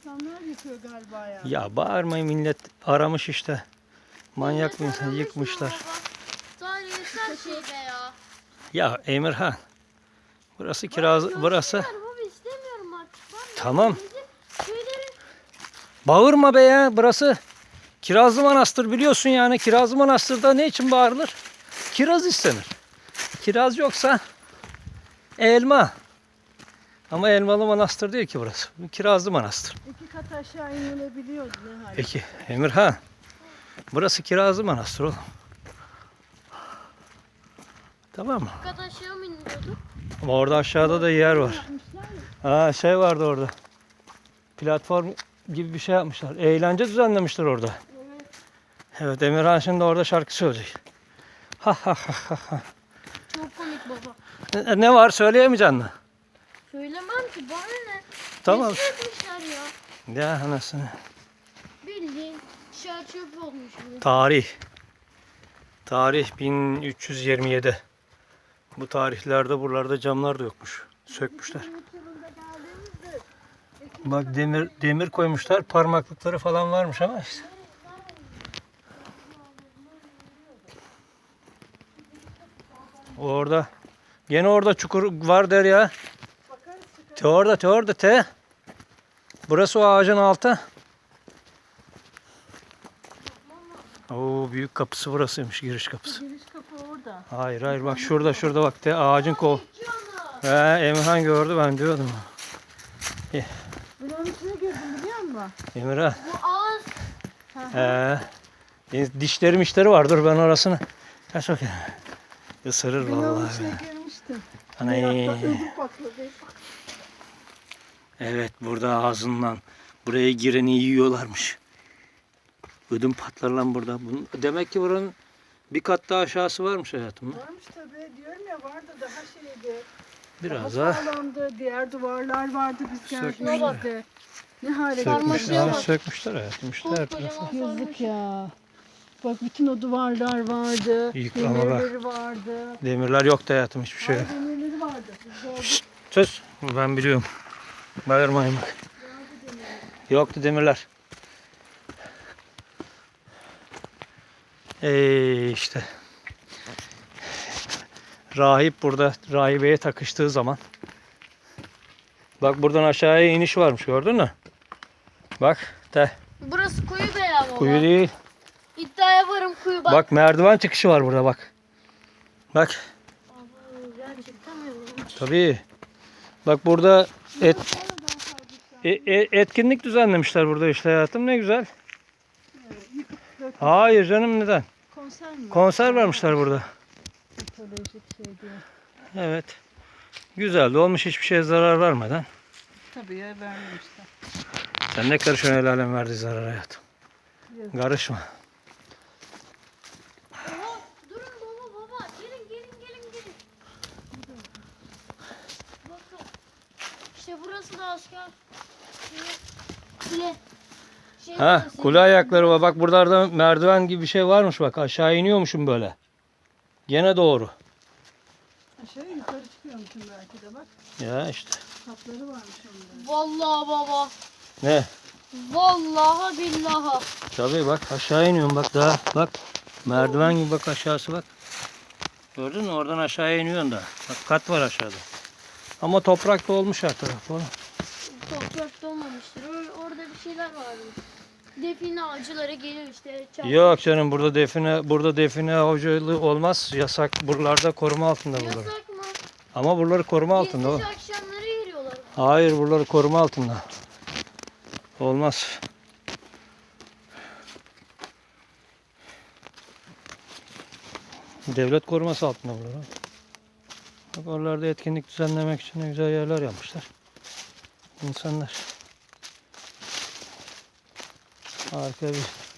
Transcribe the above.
İnsanlar yıkıyor galiba ya. Ya bağırmayın millet aramış işte. Manyak bir insan yıkmışlar. Sadece sen şeyde ya. Ya Emirhan. Burası kiraz burası. Ver baba istemiyorum artık. Ben Tamam. bizim Bağırma be ya burası. Kirazlı Manastır biliyorsun yani. Kirazlı Manastır'da ne için bağırılır? Kiraz istenir. Kiraz yoksa elma. Ama elmalı manastır değil ki burası. Bu Kirazlı Manastır. İki kat aşağı inilebiliyordu ne hal. Peki Emirhan. Burası Kirazlı Manastır oğlum. Tamam mı? kat aşağı mı iniyordu? Ama orada aşağıda da yer var. Ha şey vardı orada. Platform gibi bir şey yapmışlar. Eğlence düzenlemişler orada. Evet. Evet Emirhan şimdi orada şarkı söyleyecek. Ha ha ha ha ha. Çok komik baba. Ne, ne var söyleyemeyeceksin mi? Söylemem ki bana ne? Tamam. Yapmışlar ya? Ya anasını. Bildiğin çöp olmuş bu. Tarih. Tarih 1327. Bu tarihlerde buralarda camlar da yokmuş. Sökmüşler. Bak demir demir koymuşlar. Parmaklıkları falan varmış ama işte. Orada. Gene orada çukur var der ya. Te orada te orada te. Burası o ağacın altı. Oo büyük kapısı burasıymış giriş kapısı. Giriş kapı orada. Hayır hayır bak şurada şurada bak te ağacın kol. He Emirhan gördü ben diyordum. Bunun içine girdim biliyor musun? Emirhan. Bu ağız He. Dişleri mişleri vardır ben orasını. Kaç bakayım. Isırır Ben onun vallahi. içine girmiştim. Anay. Hatta ödüm patladı. Evet burada ağzından buraya gireni yiyorlarmış. Ödüm patlar lan burada. Bunun- Demek ki buranın bir kat daha aşağısı varmış hayatım. Varmış tabii. Diyorum ya vardı daha şeydi. Biraz daha daha. sağlamdı. Diğer duvarlar vardı biz Sökmüşler. geldiğimizde. Ne hale Sökmüşler, Sarmaşığa bak. sökmüşler hayatım işte her tarafı. Yazık ya. Bak bütün o duvarlar vardı. Yık- ama bak. Demirleri vardı. Demirler yoktu hayatım hiçbir şey. Ay, yok. demirleri vardı. Gördük. Söz. Ben biliyorum. Bağırmayın bak. Yoktu demirler. Ee işte. Rahip burada rahibeye takıştığı zaman. Bak buradan aşağıya iniş varmış gördün mü? Bak de Burası kuyu be ya baba. kuyu değil. İddiaya varım kuyu bak. Bak merdiven çıkışı var burada bak. Bak mi? tabii. Bak burada et, e- e- etkinlik düzenlemişler burada işte hayatım ne güzel. Hayır canım neden? Konser mi? Konser vermişler burada. Mitolojik şey diye. Evet. Güzel de olmuş hiçbir şeye zarar vermeden. Tabii ya vermemişler. Sen ne karışıyorsun el alem verdiği zarar hayatım. Yok. Karışma. Baba, durun baba baba. Gelin gelin gelin gelin. Bakın. İşte burası da asker. Kule. Şey Ha kule ayakları var. Bak buralarda merdiven gibi bir şey varmış bak. Aşağı iniyormuşum böyle. Gene doğru. Aşağı yukarı çıkıyormuşum belki de bak. Ya işte. Kapları varmış onların. Vallahi baba. Ne? Vallahi billahi. Tabii bak aşağı iniyorum bak daha. Bak merdiven gibi bak aşağısı bak. Gördün mü? Oradan aşağıya iniyorsun da. Bak kat var aşağıda. Ama toprak da olmuş her taraf. oğlum. Toprakta olmamıştır. Or- orada bir şeyler vardı. Define avcıları geliyor işte. çap- Yok canım burada define burada define avcılığı olmaz. Yasak. Buralarda koruma altında buralar. Yasak mı? Ama buraları koruma altında. Oğlum. akşamları yürüyorlar. Hayır buraları koruma altında. Olmaz. Devlet koruması altında buralar. Bak oralarda etkinlik düzenlemek için güzel yerler yapmışlar. İnsanlar. Harika bir